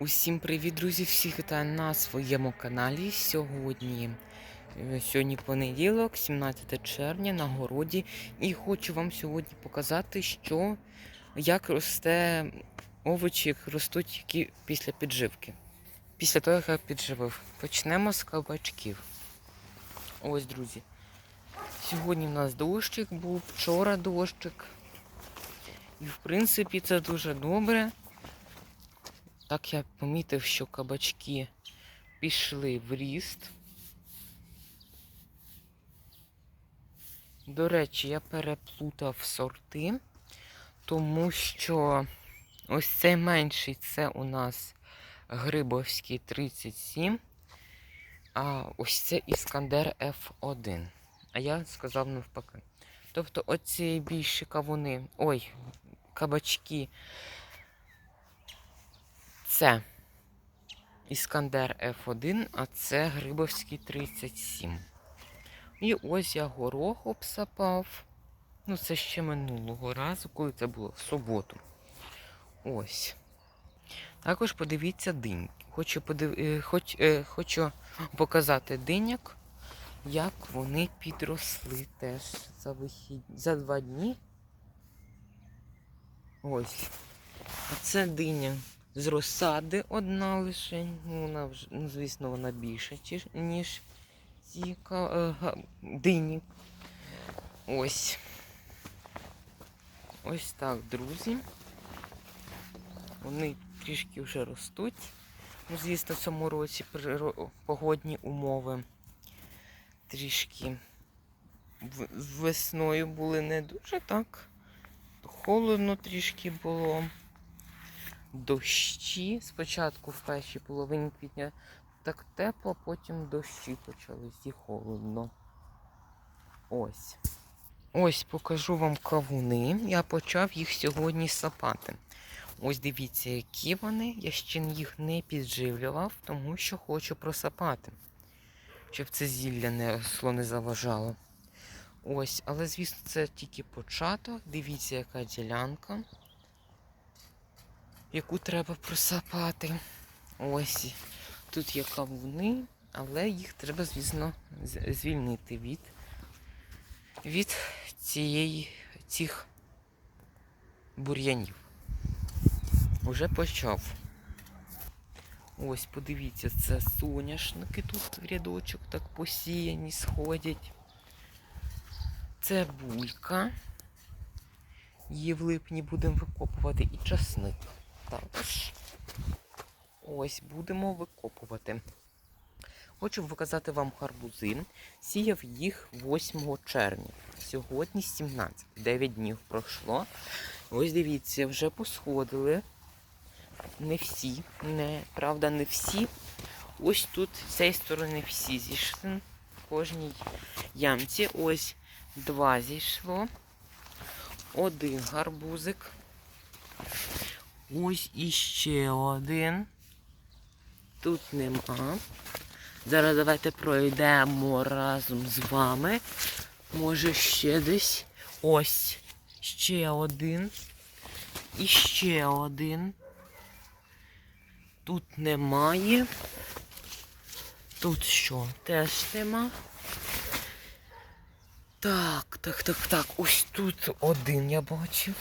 Усім привіт, друзі! Всіх вітаю на своєму каналі. Сьогодні, е, сьогодні понеділок, 17 червня, на городі. І хочу вам сьогодні показати, що як росте овочі, як ростуть які після підживки. Після того, як я підживив. Почнемо з кабачків. Ось, друзі. Сьогодні в нас дощик був, вчора дощик. І в принципі це дуже добре. Так я помітив, що кабачки пішли в ріст. До речі, я переплутав сорти, тому що ось цей менший це у нас Грибовський 37, а ось це Іскандер F1. А я сказав навпаки. Тобто оці більші кавуни, ой, кабачки це Іскандер F1, а це Грибовський 37. І ось я горох обсапав. Ну, це ще минулого разу, коли це було в суботу. Ось. Також подивіться динь. Хочу, подив... е, хоч... е, Хочу показати диняк, як вони підросли теж за вихід... за два дні. Ось. А це диня з розсади одна лише. Ну, вона вже, ну, звісно, вона більша, ніж, ці е, дині. Ось. Ось так, друзі. Вони трішки вже ростуть. Ну, звісно, в цьому році погодні умови трішки весною були не дуже так. Холодно трішки було дощі. Спочатку в першій половині квітня так тепло, потім дощі почались і холодно. Ось. Ось покажу вам кавуни. Я почав їх сьогодні сапати. Ось дивіться, які вони. Я ще їх не підживлював, тому що хочу просапати, щоб це зілля не росло, не заважало. Ось, але звісно, це тільки початок. Дивіться, яка ділянка яку треба просапати. Ось тут є кавуни, але їх треба, звісно, звільнити від, від цієї, цих бур'янів. Уже почав. Ось, подивіться, це соняшники тут в рядочок так посіяні, сходять. Це булька. Її в липні будемо викопувати і часник також. Ось будемо викопувати. Хочу показати вам гарбузи. Сіяв їх 8 червня. Сьогодні 17. 9 днів пройшло. Ось дивіться, вже посходили. Не всі, не, правда, не всі. Ось тут з цієї сторони всі зійшли. В кожній ямці. Ось два зійшло. Один гарбузик. Ось іще один. Тут нема. Зараз давайте пройдемо разом з вами. Може ще десь. Ось. Ще один. І ще один. Тут немає. Тут що? Теж нема. Так, так, так, так. Ось тут один я бачив.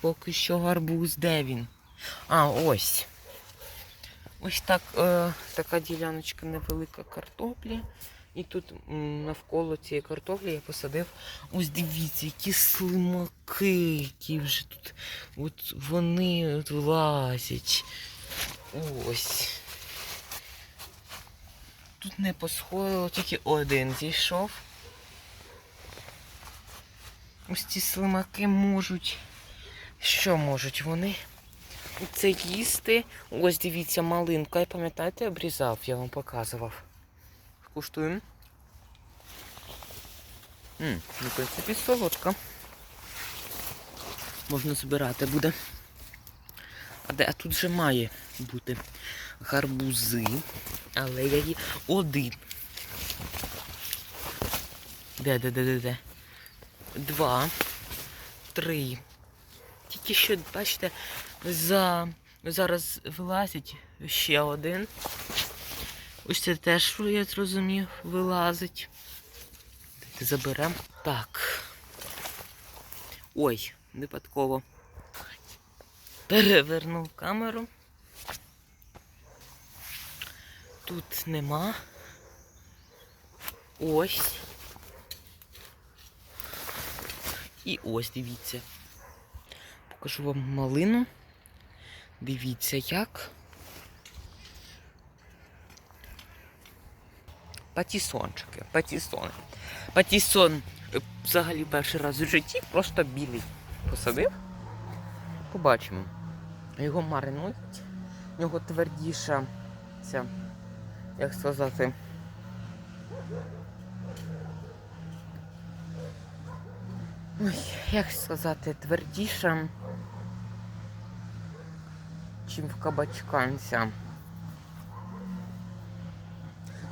Поки що гарбуз, де він? А, ось. Ось так, е, така діляночка невелика картоплі. І тут навколо цієї картоплі я посадив. Ось дивіться, які слимаки, які вже тут. От вони от влазять. Ось. Тут не посходило, тільки один зійшов. Ось ці слимаки можуть. Що можуть вони? Це їсти. Ось дивіться, малинка. Я пам'ятаєте, обрізав, я вам показував. Куштуємо. Ну, в принципі, солодка. Можна збирати буде. А де а тут же має бути гарбузи. Але я її один. Де, де, де, де, де? Два, три. Тільки що, бачите, за Зараз вилазить ще один. Ось це теж, я зрозумів, вилазить. Заберемо. Так. Ой, випадково. Перевернув камеру. Тут нема. Ось. І ось, дивіться. Покажу вам малину. Дивіться як. Патісончики, патісони. Патісон е, взагалі перший раз в житті просто білий. Посадив. Побачимо. Його маринують. В нього твердіша ця, як сказати. Ой, як сказати, твердіша, чим в кабачканця.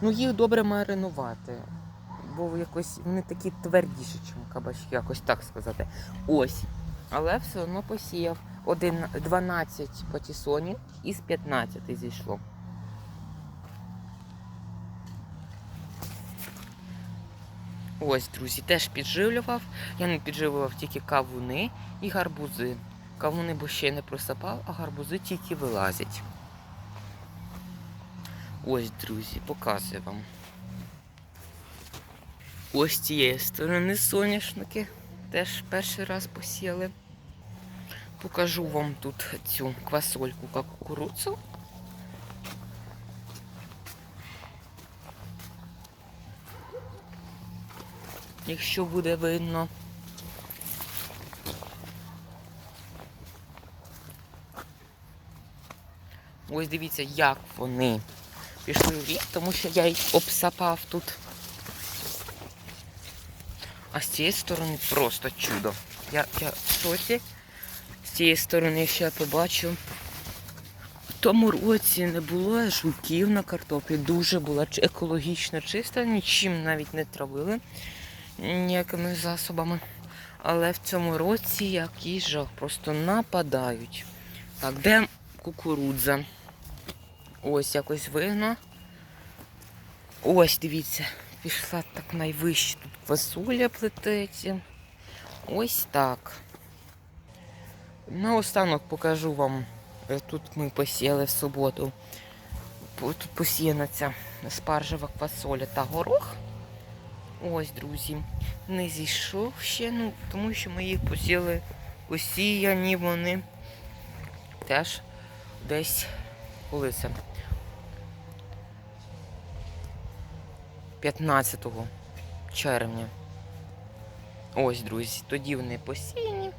Ну, їх добре маринувати. Бо якось вони такі твердіші, ніж кабачки, якось так сказати. Ось. Але все одно посіяв. Один, 12 патісонів із 15 зійшло. Ось, друзі, теж підживлював. Я не підживлював тільки кавуни і гарбузи. Кавуни бо ще не просапав, а гарбузи тільки вилазять. Ось, друзі, показую вам. Ось з цієї сторони соняшники. Теж перший раз посіяли. Покажу вам тут цю квасольку кукурудзу. Якщо буде видно. Ось дивіться, як вони пішли в рік, тому що я їх обсапав тут. А з цієї сторони просто чудо. Я, я в шоці. З цієї сторони ще побачу. В тому році не було жуків на картоплі. Дуже була екологічно чиста, нічим навіть не травили ніякими засобами. Але в цьому році який жах, просто нападають. Так, де кукурудза? Ось якось видно. Ось, дивіться, пішла так найвище. Тут фасоля плететься. Ось так. Наостанок покажу вам. Е, Тут ми посіяли в суботу. Тут посіяна ця спаржева квасоля та горох. Ось, друзі. Не зійшов ще, ну, тому що ми їх посіяли посіяні вони теж десь коли це? 15 червня. Ось, друзі, тоді вони посіяні.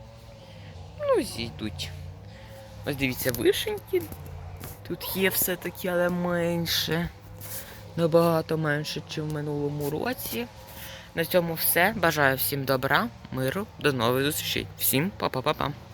Ну, зійдуть. Ось дивіться, вишеньки. Тут є все-таки, але менше. Набагато менше, ніж в минулому році. На цьому все. Бажаю всім добра, миру, до нових зустрічей. Всім па-па-па-па.